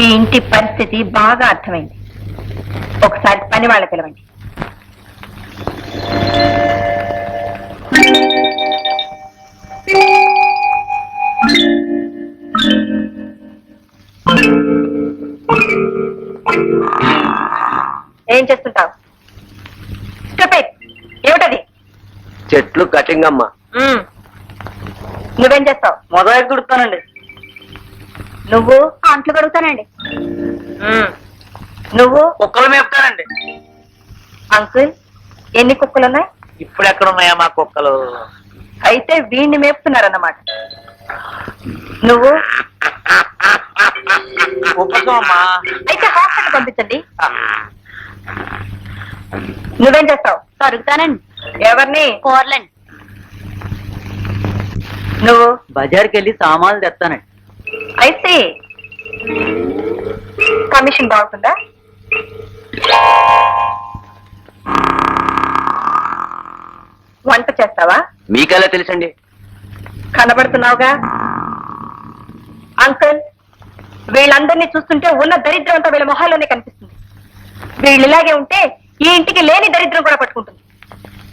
ఈ ఇంటి పరిస్థితి బాగా అర్థమైంది. ఒకసారి పని వాళ్ళ పిలవండి. ఏం చేస్తుంటావు. ఏమిటది? చెట్లు కటింగ్ అమ్మా. మ్మ్. నువ్వేం చేస్తావు? మొదలై దుడుతానండి నువ్వు? అంట్లు కడుగుతానండి. నువ్వు? కుక్కలు మేపుతానండి అంకుల్ ఎన్ని కుక్కలు ఉన్నాయి ఇప్పుడు ఎక్కడ ఉన్నాయా మా కుక్కలు? అయితే వీణ్ణి మేపుతున్నారన్నమాట. నువ్వు? అయితే హాస్పిటల్ పంపించండి. నువ్వేం చేస్తావు? కరుగుతానండి ఎవరిని? కోర్లండి. నువ్వు? బజార్కి వెళ్ళి సామాన్లు తెస్తానండి. అయితే కమిషన్ బాగుంటుందా? వంట చేస్తావా? మీకెలా తెలుసండి? కనబడుతున్నావుగా? అంకుల్ వీళ్ళందరినీ చూస్తుంటే ఉన్న దరిద్రం అంతా వీళ్ళ మొహాల్లోనే కనిపిస్తుంది. వీళ్ళు ఇలాగే ఉంటే ఈ ఇంటికి లేని దరిద్రం కూడా పట్టుకుంటుంది.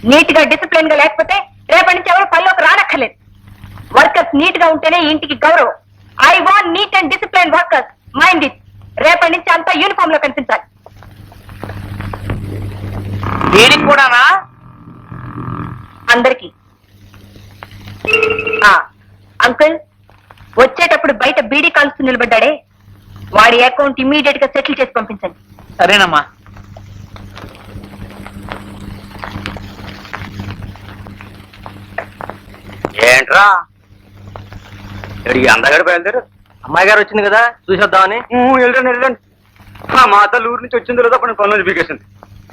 నీట్గా డిసిప్లిన్గా లేకపోతే రేపటి నుంచి ఎవరు పనిలోకి రానక్కర్లేదు. వర్కర్స్ నీట్గా ఉంటేనే ఈ ఇంటికి గౌరవం. I want neat and discipline workers mind it రేపటి నుంచి అంతా యూనిఫామ్లో కనిపించాలి. దీనికి కూడానా? అందరికి. ఆ, అంకుల్ వచ్చేటప్పుడు బయట బీడీ కాల్స్తూ నిలబడ్డాడే. వాడి అకౌంట్ ఇమీడియట్గా సెటిల్ చేసి పంపించండి. సరేనమ్మా. ఏంట్రా? అందగాడు బయలుదేరు అమ్మాయి గారు వచ్చింది కదా చూసేద్దామని. వెళ్ళండి వెళ్ళండి. మా అత్తలు ఊరి నుంచి వచ్చిన తర్వాత అప్పుడు పనులు పీకేసింది.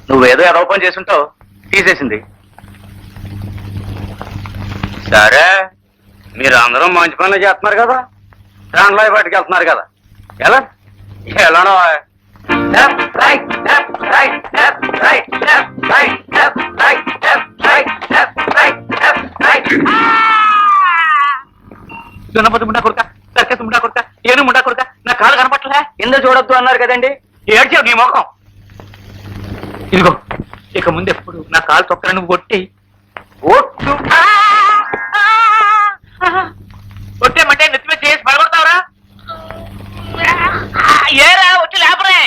నువ్వేదో ఏదో పని చేస్తుంటావు తీసేసింది. సరే మీరు అందరూ మంచి పనులు చేస్తున్నారు కదా దాంట్లో బయటకు వెళ్తున్నారు కదా. ఎలా? ఎలానో? Left, right, left, right, left, right, left, right, left, right, left, right, left, right, left, right. దున్నపోతు ముండా కొడుక దర్శక ముండా కొడుక ఏను ముండా కొడుక నా కాలు కనపట్లే? ఎందుకు చూడొద్దు అన్నారు కదండి. ఏడ్చావు నీ ముఖం? ఇదిగో ఇక ముందు ఎప్పుడు నా కాలు తొక్కర నువ్వు కొట్టి ఒట్టు కొట్టేమంటే నెత్తి మీద చేసి పడగొడతావరా? ఏరా వచ్చి లేపరే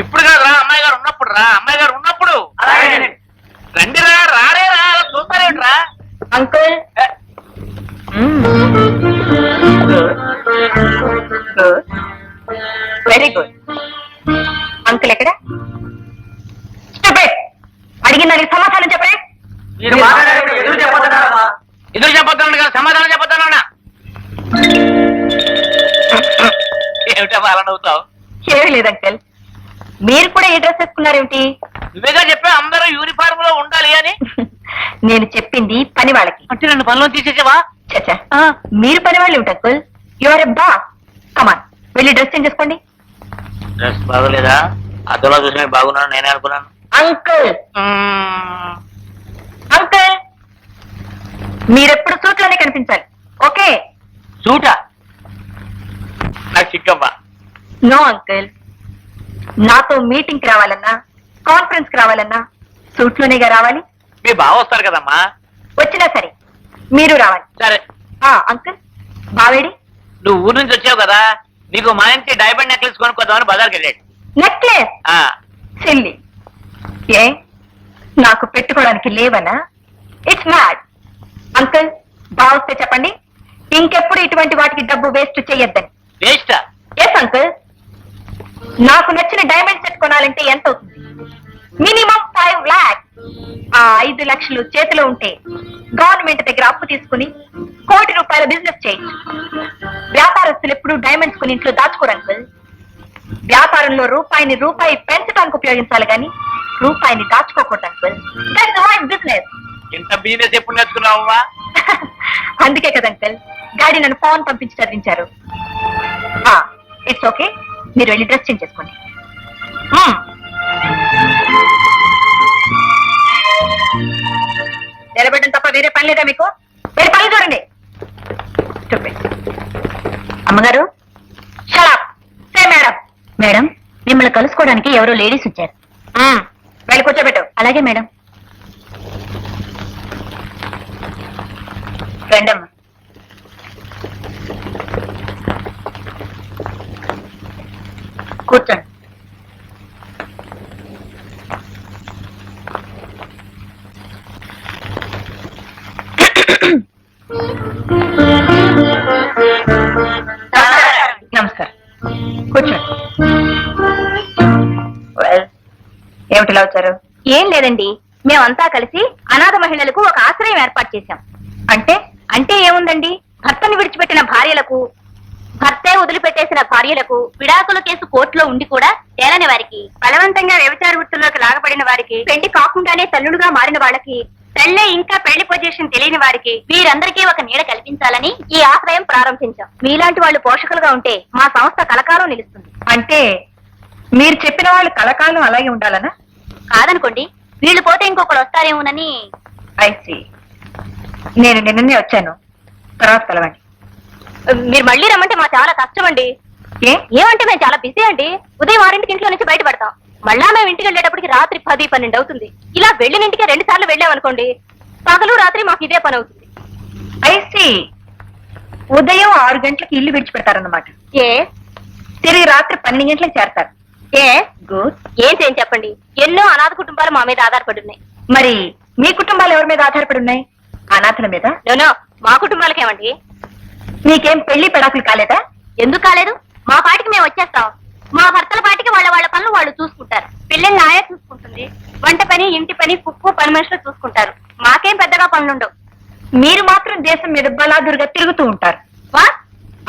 ఇప్పుడు కాదు రా అమ్మాయి గారు ఉన్నప్పుడు రా అమ్మాయి గారు ఉన్నప్పుడు రండి రా రారే రా అలా చూస్తారేంట్రా అంకుల్ వెరీ గుడ్ అంకుల్ ఎక్కడ? Stupid. అడిగిన దానికి సమాధానం మాట్లాడేటప్పుడు ఎదురు చెప్పొద్దన్నారమ్మా. ఎదురు చెప్పొద్దాను కదా సమాధానం చెప్పొద్దానా ఏమిటమ్మా అలా నవ్వుతావు? ఏమీ లేదు అంకుల్. మీరు కూడా ఏ డ్రెస్ వేసుకున్నారేమిటి? నువ్వేగా చెప్పా అందరూ యూనిఫామ్లో ఉండాలి అని? నేను చెప్పింది పని వాళ్ళకి. అంటే నన్ను పనిలో తీసేసావా? చచ్చా. మీరు పని వాళ్ళు అంకుల్. యువర్ బా కమాన్ వెళ్ళి డ్రెస్ చేంజ్ చేసుకోండి. డ్రెస్ బాగోలేదా? అద్దంలో చూసిన బాగున్నాను నేనే అనుకున్నాను. అంకుల్. అంకుల్. మీరెప్పుడు సూట్లోనే కనిపించాలి. ఓకే? సూట? నాకు చిక్కమ్మా నో అంకుల్. నాతో మీటింగ్కి రావాలన్నా కాన్ఫరెన్స్కి రావాలన్నా? సూట్లోనేగా రావాలి? మీ బావ వస్తారు కదమ్మా. వచ్చినా సరే మీరు రావాలి. సరే. ఆ అంకుల్ బావేడి. నువ్వు ఊరు నుంచి వచ్చావు కదా నీకు మా ఇంటి డైమండ్ నెక్లెస్ కొనుక్కోదామని బజార్కి వెళ్ళాడు. నెక్లెస్ ఆ, సిల్లి. ఏ? నాకు పెట్టుకోవడానికి లేవనా? ఇట్స్ మ్యాడ్ అంకుల్ బావస్తే చెప్పండి. ఇంకెప్పుడు ఇటువంటి వాటికి డబ్బు వేస్ట్ చెయ్యొద్దని వేస్టా ఎస్ అంకుల్. నాకు నచ్చిన డైమండ్ సెట్ కొనాలంటే ఎంత అవుతుంది మినిమం ఫైవ్ లాక్స్ ఆ ఐదు లక్షలు చేతిలో ఉంటే గవర్నమెంట్ దగ్గర అప్పు తీసుకుని కోటి రూపాయల బిజినెస్ చేయొచ్చు వ్యాపారస్తులు ఎప్పుడు డైమండ్స్ కొని ఇంట్లో దాచుకోరు అంకుల్. వ్యాపారంలో రూపాయిని రూపాయి పెంచడానికి ఉపయోగించాలి కానీ రూపాయిని దాచుకోకూడదు అంకుల్. బిజినెస్ ఇంత బిజినెస్ ఎప్పుడు నేర్చుకున్నావమ్మా అందుకే కదా అంకల్. డాడీ నన్ను ఫోన్ పంపించి చదివించారు. ఇట్స్ ఓకే మీరు వెళ్ళి డ్రెస్ చేంజ్ చేసుకోండి. నిలబెట్టడం తప్ప వేరే పని లేదా మీకు? వేరే పని చూడండి. అమ్మగారు. మేడం మేడం మిమ్మల్ని కలుసుకోవడానికి ఎవరో లేడీస్ వచ్చారు. వెళ్ళి కూర్చోబెట్టు. అలాగే మేడం. రండమ్మా. కూర్చోండి. నమస్కారం. కూర్చోండి. ఏమిటిలా వచ్చారు? ఏం లేదండి. మేమంతా కలిసి అనాథ మహిళలకు ఒక ఆశ్రయం ఏర్పాటు చేశాం. అంటే అంటే ఏముందండి? భర్తను విడిచిపెట్టిన భార్యలకు భర్తే వదిలిపెట్టేసిన భార్యలకు విడాకుల కేసు కోర్టులో ఉండి కూడా తేలని వారికి బలవంతంగా వ్యభిచార వృత్తుల్లోకి లాగబడిన వారికి పెళ్ళి కాకుండానే తల్లుడుగా మారిన వాళ్ళకి పెళ్ళే ఇంకా పెళ్ళి పొజిషన్ తెలియని వారికి వీరందరికీ ఒక నీడ కల్పించాలని ఈ ఆశ్రయం ప్రారంభించాం. మీలాంటి వాళ్ళు పోషకులుగా ఉంటే మా సంస్థ కలకాలం నిలుస్తుంది. అంటే మీరు చెప్పిన వాళ్ళు కలకాలం అలాగే ఉండాలనా? కాదనుకోండి. వీళ్ళు పోతే ఇంకొకరు వస్తారేమోనని. ఐసి నేను నిన్ననే వచ్చాను. తర్వాత కలవండి. మీరు మళ్ళీ రమ్మంటే మా చాలా కష్టం అండి ఏ? ఏమంటే మేము చాలా బిజీ అండి. ఉదయం ఆరింటికి ఇంట్లో నుంచి బయటపడతాం మళ్ళా మేము ఇంటికి వెళ్ళేటప్పటికి రాత్రి పది పన్నెండు అవుతుంది. ఇలా వెళ్ళిన ఇంటికి రెండు సార్లు వెళ్ళామనుకోండి పగలు రాత్రి మాకు ఇదే పని అవుతుంది. ఐసి ఉదయం ఆరు గంటలకు ఇల్లు విడిచిపెడతారన్నమాట. ఏ? తిరిగి రాత్రి పన్నెండు గంటలకు చేరతారు. ఏ? గుడ్. ఏం చేయని చెప్పండి? ఎన్నో అనాథ కుటుంబాలు మా మీద ఆధారపడి ఉన్నాయి మరి మీ కుటుంబాలు ఎవరి మీద ఆధారపడి ఉన్నాయి అనాథల మీద? నోనో మా కుటుంబాలకేమండి? మీకేం పెళ్ళి పెడాకులు కాలేదా? ఎందుకు కాలేదు? మా పాటికి మేము వచ్చేస్తాం. మా భర్తల పాటికి వాళ్ళ వాళ్ళ పనులు వాళ్ళు చూసుకుంటారు. పిల్లల్ని ఆయా చూసుకుంటుంది. వంట పని ఇంటి పని కుక్కు పని మనుషులు చూసుకుంటారు. మాకేం పెద్దగా పనులుండవు. మీరు మాత్రం దేశం మీద బలాదురుగా తిరుగుతూ ఉంటారు. వా?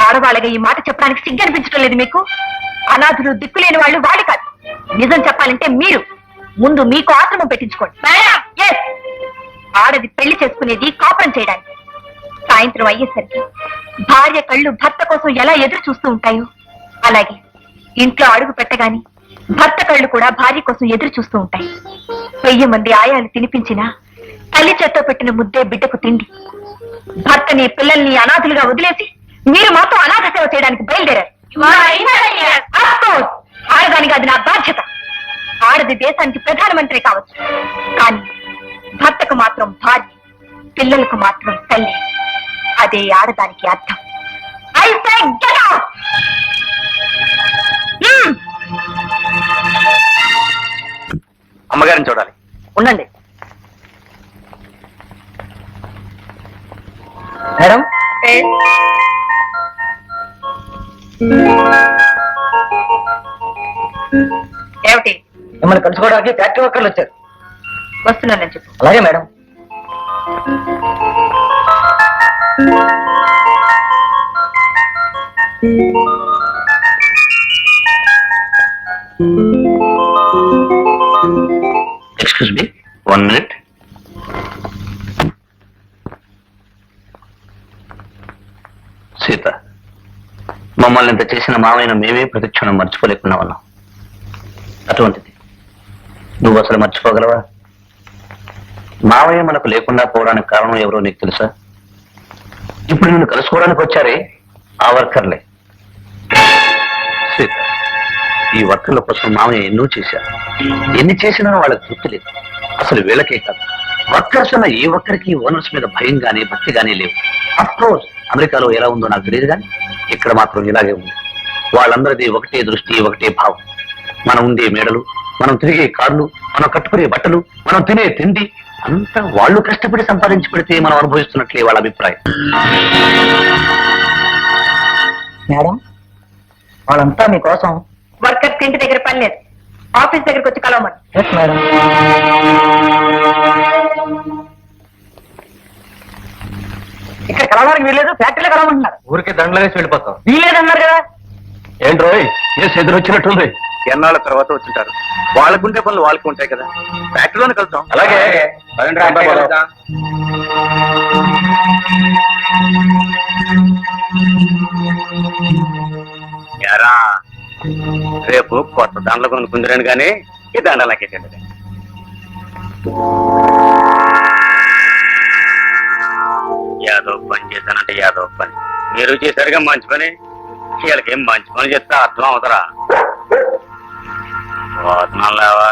ఆడవాళ్ళగా ఈ మాట చెప్పడానికి సిగ్గనిపించడం లేదు మీకు? అనాథులు దిక్కులేని వాళ్ళు వాళ్ళు కాదు. నిజం చెప్పాలంటే మీరు. ముందు మీకు ఆశ్రమం పెట్టించుకోండి. ఆడది పెళ్ళి చేసుకునేది కాపురం చేయడానికి. సాయంత్రం అయ్యేసరికి భార్య కళ్ళు భర్త కోసం ఎలా ఎదురు చూస్తూ ఉంటాయో? అలాగే. ఇంట్లో అడుగు పెట్టగాని భర్త కళ్ళు కూడా భార్య కోసం ఎదురు చూస్తూ ఉంటాయి. వెయ్యి మంది ఆయాలు తినిపించినా తల్లి చేత్తో పెట్టిన ముద్దే బిడ్డకు తిండి. భర్తని పిల్లల్ని అనాథులుగా వదిలేసి మీరు మాత్రం అనాథ సేవ చేయడానికి బయలుదేరారు. ఆడదానికి అది నా బాధ్యత. ఆడది దేశానికి ప్రధానమంత్రి కావచ్చు. కానీ భర్తకు మాత్రం భార్య పిల్లలకు మాత్రం తల్లి. అదే ఆడదానికి అర్థం. I అమ్మగారిని చూడాలి. ఉండండి. మేడం? ఏమిటి? మిమ్మల్ని కలుసుకోవడానికి ఫ్యాక్టరీ వర్కర్లు వచ్చారు. వస్తున్నానని చెప్పు. అలాగే madam. Excuse me one minute Sita మమ్మల్ని ఇంత చేసిన మావయ్యను మేమే ప్రతిక్షణం మర్చిపోలేకుండా ఉన్నాం అటువంటిది. నువ్వు అసలు మర్చిపోగలవా? మావయ్య మనకు లేకుండా పోవడానికి కారణం ఎవరో నీకు తెలుసా? ఇప్పుడు నిన్ను కలుసుకోవడానికి వచ్చారే ఆ వర్కర్లే. సీత. ఈ వర్కర్ల కోసం మామయ్య ఎన్నో చేశారు. ఎన్ని చేసినా వాళ్ళకి తృప్తి లేదు. అసలు వీళ్ళకే కాదు. వర్కర్స్ అన్న ఏ ఒక్కరికి ఓనర్స్ మీద భయం కానీ భక్తి కానీ లేవు. అఫ్ కోర్స్ అమెరికాలో ఎలా ఉందో నాకు తెలియదు కానీ ఇక్కడ మాత్రం ఇలాగే ఉంది. వాళ్ళందరిది ఒకటే దృష్టి ఒకటే భావం. మనం ఉండే మేడలు మనం తిరిగే కార్లు మనం కట్టుకునే బట్టలు మనం తినే తిండి అంతా వాళ్ళు కష్టపడి సంపాదించి పెడితే మనం అనుభవిస్తున్నట్లే వాళ్ళ అభిప్రాయం. మేడం వాళ్ళంతా మీకోసం వర్కర్స్ ఇంటి దగ్గర పని లేదు. ఆఫీస్ దగ్గరకు వచ్చి కలవమని. ఎస్ మేడం ఇక్కడ కలవడానికి వీల్లేదు ఫ్యాక్టరీలో కలవమంటున్నారు. ఊరికే దండలేసి వెళ్ళిపోతాం. వీలేదన్నారు కదా. ఏంట్రోయ్ ఏ ఎదురు వచ్చినట్టుంది. ఎన్నాళ్ళ తర్వాత వచ్చింటారు? వాళ్ళకుంటే పనులు వాళ్ళకు ఉంటాయి కదా. ఫ్యాక్టరీలోనే కలుద్దాం. అలాగే. ఎరా. రేపు కొత్త దండలు కొనుక్కుందిరాను కానీ ఈ దండలకేటండి యాదో పని చేశానంటే యాదో పని. మీరు చేశారుగా మంచి పని. వీళ్ళకి మంచి పని చెప్తే అర్థం అవుతారా? పోతున్నాను లేవా?